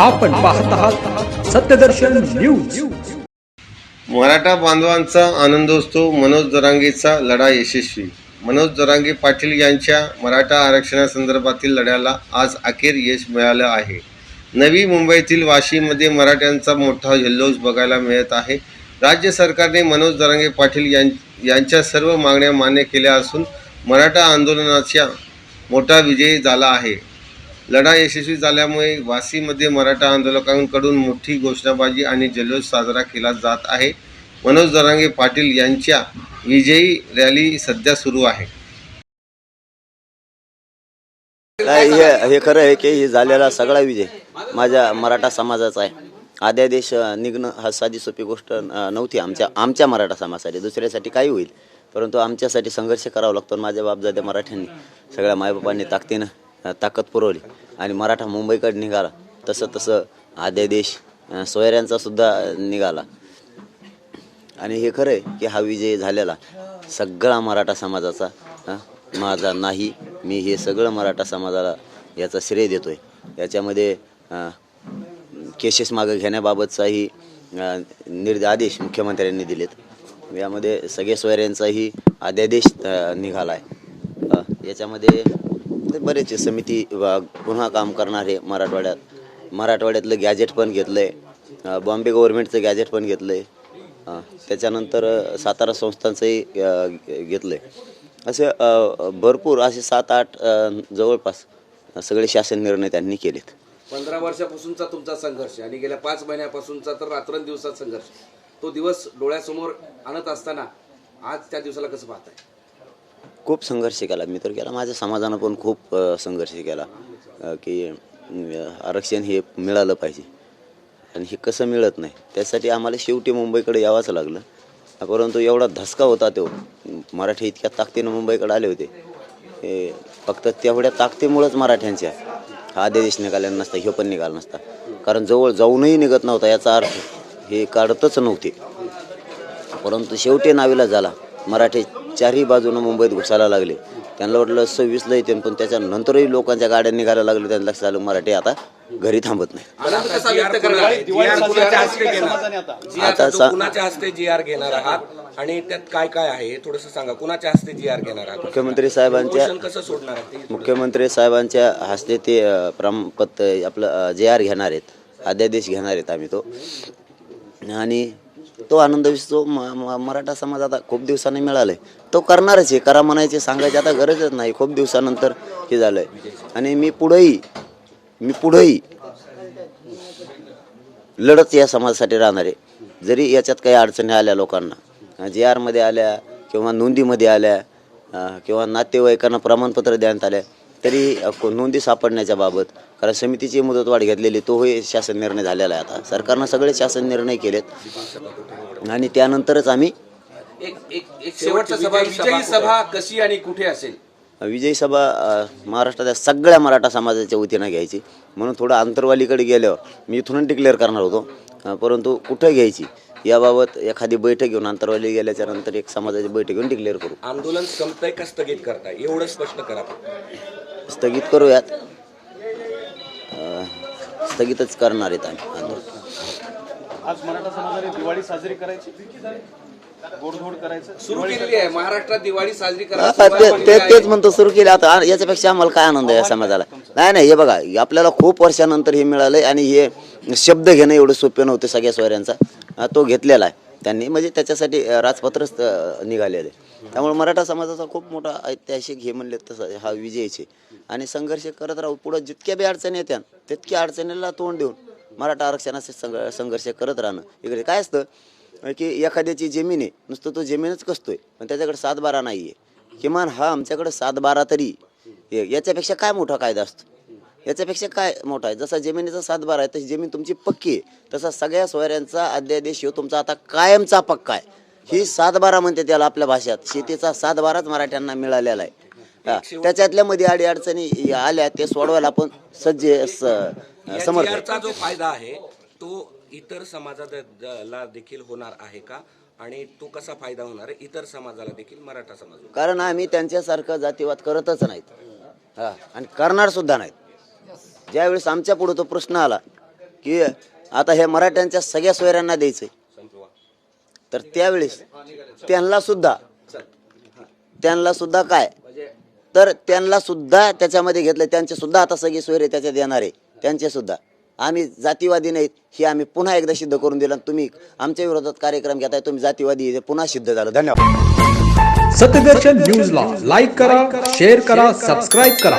आपण पाहत आहात सत्यदर्शन न्यूज. मराठा बांधवांचा आनंदोत्सव मनोज जरांगेचा लढा यशस्वी. मनोज जरांगे पाटील यांच्या मराठा आरक्षणासंदर्भातील लढ्याला आज अखेर यश मिळालं आहे. नवी मुंबईतील वाशीमध्ये मराठ्यांचा मोठा जल्लोष बघायला मिळत आहे. राज्य सरकारने मनोज जरांगे पाटील यां यांच्या सर्व मागण्या मान्य केल्या असून मराठा आंदोलनाचा मोठा विजय झाला आहे. लढा यशस्वी झाल्यामुळे वाशीमध्ये मराठा आंदोलकांकडून मोठी घोषणाबाजी आणि जल्लोष साजरा केला जात आहे. मनोज दरांगे पाटील यांच्या विजयी रॅली सध्या सुरू आहे. काय हे हे खरं आहे की हे झालेला सगळा विजय माझ्या मराठा समाजाचा आहे. आद्या देश निघणं हा साधी सोपी गोष्ट नव्हती आमच्या आमच्या मराठा समाजासाठी. दुसऱ्यासाठी काही होईल. परंतु आमच्यासाठी संघर्ष करावा लागतो आणि माझ्या बापजाद्या मराठ्यांनी सगळ्या मायबापांनी ताकदीनं ताकद पुरवली. आणि मराठा मुंबईकडे निघाला. तसं तसं आद्यादेश देश सोयऱ्यांचा सुद्धा निघाला. आणि हे खरं आहे की हा विजय झालेला सगळा मराठा समाजाचा माझा नाही मी हे सगळं मराठा समाजाला याचा श्रेय देतोय. याच्यामध्ये केसेस मागं घेण्याबाबतचाही अं, निर्द आदेश मुख्यमंत्र्यांनी दिलेत. यामध्ये सगळे सोयऱ्यांचाही अध्यादेश निघाला आहे याच्यामध्ये बरेच समिती पुन्हा काम करणारे मराठवाड्यात. मराठवाड्यातलं गॅजेट पण घेतलं आहे बॉम्बे गव्हर्नमेंटचं गॅजेट पण घेतलं आहे त्याच्यानंतर सातारा संस्थांचंही घेतलं आहे असे भरपूर असे सात आठ जवळपास सगळे शासन निर्णय त्यांनी केलेत. पंधरा वर्षापासूनचा तुमचा संघर्ष आणि गेल्या पाच महिन्यापासूनचा तर रात्रंदिवसात संघर्ष. तो दिवस डोळ्यासमोर आणत असताना आज त्या दिवसाला कसं पाहताय? खूप संघर्ष केला. मी तर केला माझ्या समाजानं पण खूप संघर्ष केला की आरक्षण हे मिळालं पाहिजे. आणि हे कसं मिळत नाही? त्यासाठी आम्हाला शेवटी मुंबईकडे यावंच लागलं. परंतु एवढा धसका होता तो. मराठी इतक्या ताकदीनं मुंबईकडे आले होते. हे फक्त तेवढ्या ताकदीमुळंच मराठ्यांच्या हा आदेश निघाला नसता ह्यो पण निघाला नसता. कारण जवळ जाऊनही निघत नव्हता याचा अर्थ हे काढतच नव्हते. परंतु शेवटी नावीला झाला. मराठी चारही बाजूनं मुंबईत घुसायला लागले. त्यांना वाटलं सव्वीसला येते पण त्याच्यानंतरही लोकांच्या गाड्या निघायला लागल्या. त्यांना लक्षात आलं मराठी आता घरी थांबत नाही. आनंद कसा व्यक्त करणार GR कुणाच्या हस्ते घेणार? GR आता हस्ते जी आर घेणार आहात? आणि त्यात काय काय आहे थोडस सांगा. कुणाच्या हस्ते जी आर घेणार आहात? मुख्यमंत्री साहेबांच्या कसं सोडणार मुख्यमंत्री साहेबांच्या हस्ते ते प्रमाणपत्र आपलं जे आर घेणार आहेत अध्यादेश घेणार आहेत आम्ही तो. आणि तो आनंद जो मराठा समाज आता खूप दिवसांनी मिळालाय. तो करणारच आहे. करा म्हणायचे सांगायचे आता गरजच नाही. खूप दिवसानंतर हे झालंय. आणि मी पुढेही मी पुढेही लढत या समाजासाठी राहणार आहे. जरी याच्यात काही अडचणी आल्या लोकांना. जे आरमध्ये आल्या किंवा नोंदीमध्ये आल्या किंवा नातेवाईकांना प्रमाणपत्र देण्यात आल्या तरी नोंदी सापडण्याच्या बाबत कारण समितीची मुदतवाढ घेतलेली तोही शासन निर्णय झालेला आहे आता. सरकारनं सगळे शासन निर्णय केलेत. आणि त्यानंतरच आम्ही एक एक एक शेवटचा सभा विजयी सभा कशी आणि कुठे असेल? विजयी सभा महाराष्ट्राच्या सगळ्या मराठा समाजाच्या वतीनं घ्यायची. म्हणून थोडं अंतरवालीकडे गेल्यावर मी इथूनच डिक्लेअर करणार होतो. परंतु कुठं घ्यायची? याबाबत एखादी बैठक घेऊन अंतरवाली गेल्याच्यानंतर एक समाजाची बैठक घेऊन डिक्लेअर करू. आंदोलन संपतंय का स्थगित करताय? एवढं स्पष्ट करा स्थगित करूयात. स्थगितच करणार आहेत आम्ही. आंदोलन आज मराठा समाजाने दिवाळी साजरी करायची? गोडधोड करायचं? सुरू केलेली आहे. महाराष्ट्रात दिवाळी साजरी करा आता ते- ते- तेच म्हणतो सुरू केलं. आता याच्यापेक्षा आम्हाला काय आनंद आहे या समाजाला? नाही नाही हे बघा आपल्याला खूप वर्षानंतर हे मिळालंय आणि हे शब्द घेणं एवढं सोपे नव्हते सगळ्या सोयऱ्यांचा. तो घेतलेला आहे. त्यांनी म्हणजे त्याच्यासाठी राजपत्रच निघालेले निघालेलं आहे त्यामुळे मराठा समाजाचा खूप मोठा ऐतिहासिक हे म्हणले तसं हा विजयचे आणि संघर्ष करत राहू पुढं जितक्या बी अडचणी येत्या तितक्या अडचणीला तोंड देऊन मराठा आरक्षणाचे संघ संघर्ष करत राहणं इकडे काय असतं की एखाद्याची जमीन आहे नुसतं तो जमीनच कसतोय पण त्याच्याकडे सात बारा नाही आहे किमान हा आमच्याकडे सात बारा तरी याच्यापेक्षा काय मोठा कायदा असतो? याच्यापेक्षा काय मोठा आहे? जसा जमिनीचा सात बारा आहे तशी जमीन तुमची पक्की आहे. तसा सगळ्या सोयऱ्यांचा अध्यादेश ह्यो तुमचा आता कायमचा पक्का आहे. ही सात बारा म्हणते त्याला आपल्या भाषेत. शेतीचा सात बाराच मराठ्यांना मिळालेला आहे. हा, त्याच्यातल्या मध्ये अडी अडचणी आल्या ते सोडवायला आपण सज्ज स- समर्थ आहे. जो फायदा आहे तो इतर समाजाला देखील होणार आहे का? आणि तो कसा फायदा होणार आहे? इतर समाजाला देखील मराठा समाज कारण आम्ही त्यांच्यासारखं जातीवाद करतच नाहीत. हा. आणि करणार सुद्धा नाहीत. ज्यावेळेस आमच्या पुढे तो प्रश्न आला की आता हे मराठ्यांच्या सगळ्या सोयऱ्यांना द्यायचंय. तर त्यावेळेस त्यांना सुद्धा त्यांना सुद्धा काय? तर त्यांना सुद्धा त्याच्यामध्ये घेतलं त्यांचे सुद्धा आता सगळे सोयरे त्याच्यात येणार आहे. त्यांचे सुद्धा. आम्ही जातीवादी नाहीत हे आम्ही पुन्हा एकदा सिद्ध करून दिलं तुम्ही आमच्या विरोधात कार्यक्रम घेताय तुम्ही जातीवादी पुन्हा सिद्ध झालं. धन्यवाद. सत्यदर्शन न्यूजला लाईक करा शेअर करा सबस्क्राईब करा.